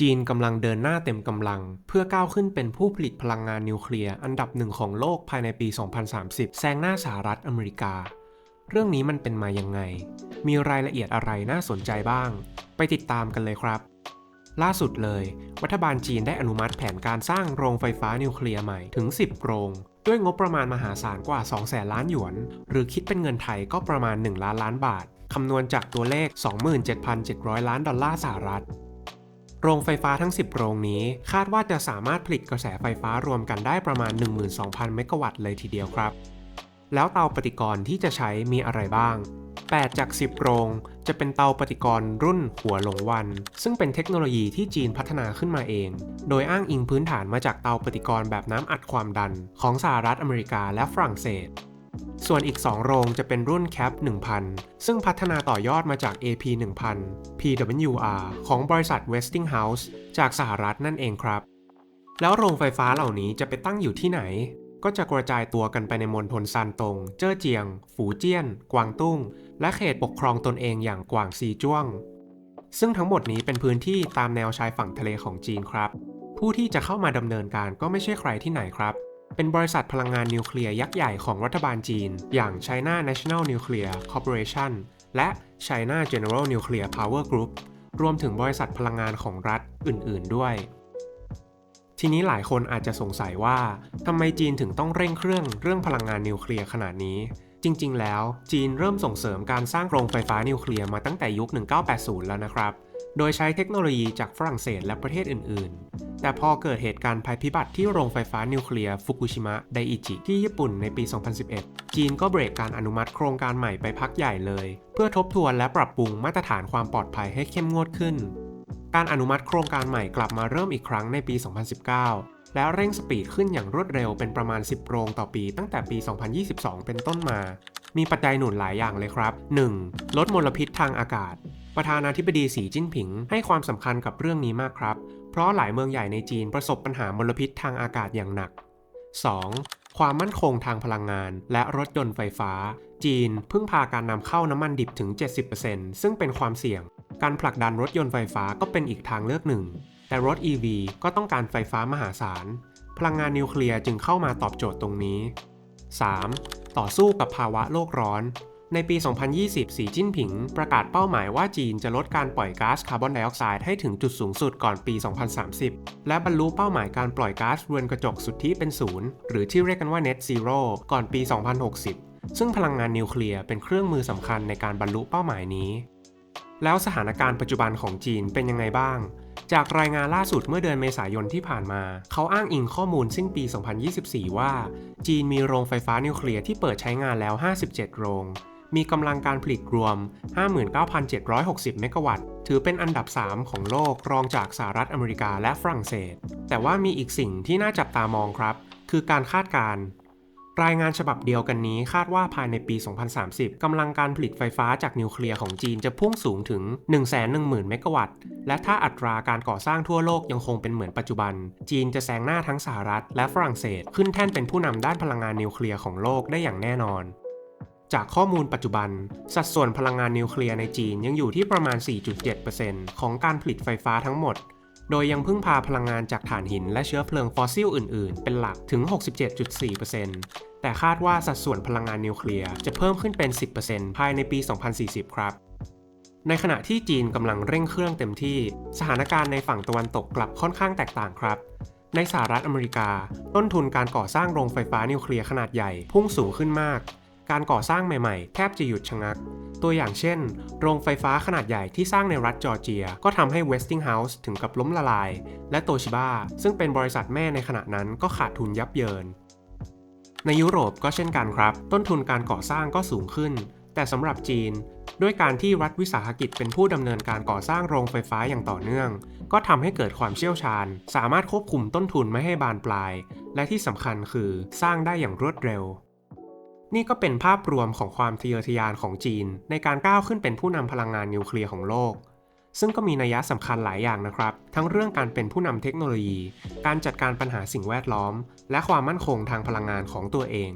จีนกำลังเดินหน้าเต็มกำลัง เพื่อก้าวขึ้นเป็นผู้ผลิตพลังงานนิวเคลียร์อันดับหนึ่งของโลกภายในปี 2030 แซงหน้าสหรัฐอเมริกา เรื่องนี้มันเป็นมายังไง มีรายละเอียดอะไรน่าสนใจบ้าง ไปติดตามกันเลยครับ ล่าสุดเลย รัฐบาลจีนได้อนุมัติแผนการสร้างโรงไฟฟ้านิวเคลียร์ใหม่ถึง 10 โรง ด้วยงบประมาณมหาศาลกว่า 2 แสนล้านหยวน หรือคิดเป็นเงินไทยก็ประมาณ 1 ล้านล้านบาทคำนวณจากตัวเลข 27,700 ล้านดอลลาร์สหรัฐ โรงไฟฟ้าทั้ง 10 โรงนี้ คาดว่าจะสามารถผลิตกระแสไฟฟ้ารวมกันได้ประมาณ 12,000 เมกะวัตต์เลยทีเดียวครับ แล้วเตาปฏิกรณ์ที่จะใช้มีอะไรบ้าง 8 จาก 10 โรง จะเป็นเตาปฏิกรณ์รุ่นหัวหลงวัน ซึ่งเป็นเทคโนโลยีที่จีนพัฒนาขึ้นมาเอง โดยอ้างอิงพื้นฐานมาจากเตาปฏิกรณ์แบบน้ำอัดความดันของสหรัฐอเมริกาและฝรั่งเศส ส่วนอีก 2 โรงจะเป็นรุ่น CAP 1000 ซึ่งพัฒนาต่อยอดมาจาก AP 1000 PWR ของบริษัท Westinghouse จากสหรัฐนั่นเองครับ แล้วโรงไฟฟ้าเหล่านี้จะไปตั้งอยู่ที่ไหน ก็จะกระจายตัวกันไปในมณฑลซานตง เจ้อเจียง ฝูเจี้ยน กวางตุ้ง และเขตปกครองตนเองอย่างกวางซีจ้วง ซึ่งทั้งหมดนี้เป็นพื้นที่ตามแนวชายฝั่งทะเลของจีนครับ ผู้ที่จะเข้ามาดำเนินการก็ไม่ใช่ใครที่ไหนครับ เป็นบริษัทพลังงานนิวเคลียร์ยักษ์ใหญ่ของรัฐบาลจีน อย่าง China National Nuclear Corporation และ China General Nuclear Power Group รวมถึงบริษัทพลังงานของรัฐอื่น ๆ ด้วย ทีนี้หลายคนอาจจะสงสัยว่าทำไมจีนถึงต้องเร่งเครื่องเรื่องพลังงานนิวเคลียร์ขนาดนี้ จริง ๆ แล้วจีนเริ่มส่งเสริมการสร้างโรงไฟฟ้านิวเคลียร์มาตั้งแต่ยุค 1980 แล้วนะครับ โดยใช้เทคโนโลยีจากฝรั่งเศสและประเทศอื่น ๆ แต่พอเกิดเหตุการณ์ภัยพิบัติที่โรงไฟฟ้านิวเคลียร์ฟุกุชิมะไดอิจิที่ญี่ปุ่นในปี 2011 จีนก็เบรกการอนุมัติโครงการใหม่ไปพักใหญ่เลย เพื่อทบทวนและปรับปรุงมาตรฐานความปลอดภัยให้เข้มงวดขึ้น การอนุมัติโครงการใหม่กลับมาเริ่มอีกครั้งในปี 2019 แล้วเร่งสปีดขึ้นอย่างรวดเร็วเป็นประมาณ 10 โรงต่อปีตั้งแต่ปี 2022 เป็นต้นมามีปัจจัยหนุนหลายอย่างเลยครับ 1. ลดมลพิษทางอากาศ ประธานาธิบดีสีจิ้นผิง ให้ความสำคัญกับเรื่องนี้มากครับ เพราะหลายเมืองใหญ่ในจีนประสบปัญหามลพิษทางอากาศอย่างหนัก 2. ความมั่นคงทางพลังงาน และรถยนต์ไฟฟ้า จีนพึ่งพาการนำเข้าน้ำมันดิบถึง 70%ซึ่งเป็นความเสี่ยง การผลักดันรถยนต์ไฟฟ้าก็เป็นอีกทางเลือกหนึ่ง แต่รถ EV ก็ต้องการไฟฟ้ามหาศาล พลังงานนิวเคลียร์จึงเข้ามาตอบโจทย์ตรงนี้ 3. ต่อสู้กับภาวะโลกร้อน ในปี 2020 สีจิ้นผิง ประกาศเป้าหมายว่าจีนจะลดการปล่อยก๊าซคาร์บอนไดออกไซด์ให้ถึงจุดสูงสุดก่อนปี 2030 และบรรลุเป้าหมายการปล่อยก๊าซเรือนกระจกสุทธิเป็นศูนย์หรือที่เรียกกันว่า Net Zero ก่อนปี 2060 ซึ่งพลังงานนิวเคลียร์เป็นเครื่องมือสำคัญในการบรรลุเป้าหมายนี้ แล้วสถานการณ์ปัจจุบันของจีนเป็นยังไงบ้างจากรายงานล่าสุดเมื่อเดือนเมษายนที่ผ่านมา เขาอ้างอิงข้อมูลสิ้นปี 2024 ว่า จีนมีโรงไฟฟ้านิวเคลียร์ที่เปิดใช้งานแล้ว 57 โรง มีกำลังการผลิตรวม 59,760 เมกะวัตต์ ถือเป็นอันดับ 3 ของโลกรองจากสหรัฐอเมริกาและฝรั่งเศส แต่ว่ามีอีกสิ่งที่น่าจับตามองครับ คือการคาดการณ์รายงานฉบับเดียวกันนี้คาดว่าภายในปี 2030 กำลังการผลิตไฟฟ้าจากนิวเคลียร์ของจีนจะพุ่งสูงถึง 110,000 เมกะวัตต์ และถ้าอัตราการก่อสร้างทั่วโลกยังคงเป็นเหมือนปัจจุบัน จีนจะแซงหน้าทั้งสหรัฐและฝรั่งเศส ขึ้นแท่นเป็นผู้นำด้านพลังงานนิวเคลียร์ของโลกได้อย่างแน่นอน จากข้อมูลปัจจุบัน สัดส่วนพลังงานนิวเคลียร์ในจีนยังอยู่ที่ประมาณ 4.7%ของการผลิตไฟฟ้าทั้งหมด โดยยังพึ่งพาพลังงานจากถ่านหินและเชื้อเพลิงฟอสซิลอื่นๆ เป็นหลักถึง 67.4%แต่คาดว่าสัดส่วนพลังงานนิวเคลียร์จะเพิ่มขึ้นเป็น 10%ภายในปี 2040 ครับในขณะที่จีนกำลังเร่งเครื่องเต็มที่ สถานการณ์ในฝั่งตะวันตกกลับค่อนข้างแตกต่างครับ ในสหรัฐอเมริกา ต้นทุนการก่อสร้างโรงไฟฟ้านิวเคลียร์ขนาดใหญ่พุ่งสูงขึ้นมาก การก่อสร้างใหม่ๆ แทบจะหยุดชะงัก ตัวอย่างเช่น โรงไฟฟ้าขนาดใหญ่ที่สร้างในรัฐจอร์เจีย ก็ทำให้ Westinghouse ถึงกับล้มละลาย และโตชิบะซึ่งเป็นบริษัทแม่ในขณะนั้นก็ขาดทุนยับเยิน ในยุโรปก็เช่นกันครับ ต้นทุนการก่อสร้างก็สูงขึ้น แต่สำหรับจีน ด้วยการที่รัฐวิสาหกิจเป็นผู้ดำเนินการก่อสร้างโรงไฟฟ้าอย่างต่อเนื่อง ก็ทำให้เกิดความเชี่ยวชาญ สามารถควบคุมต้นทุนไม่ให้บานปลาย และที่สำคัญคือสร้างได้อย่างรวดเร็ว นี่ก็เป็นภาพรวมของความทะเยอทะยานของจีน ในการก้าวขึ้นเป็นผู้นำพลังงานนิวเคลียร์ของโลก ซึ่งก็มีนัยสำคัญหลายอย่างนะครับ ทั้งเรื่องการเป็นผู้นำเทคโนโลยี การจัดการปัญหาสิ่งแวดล้อม และความมั่นคงทางพลังงานของตัวเอง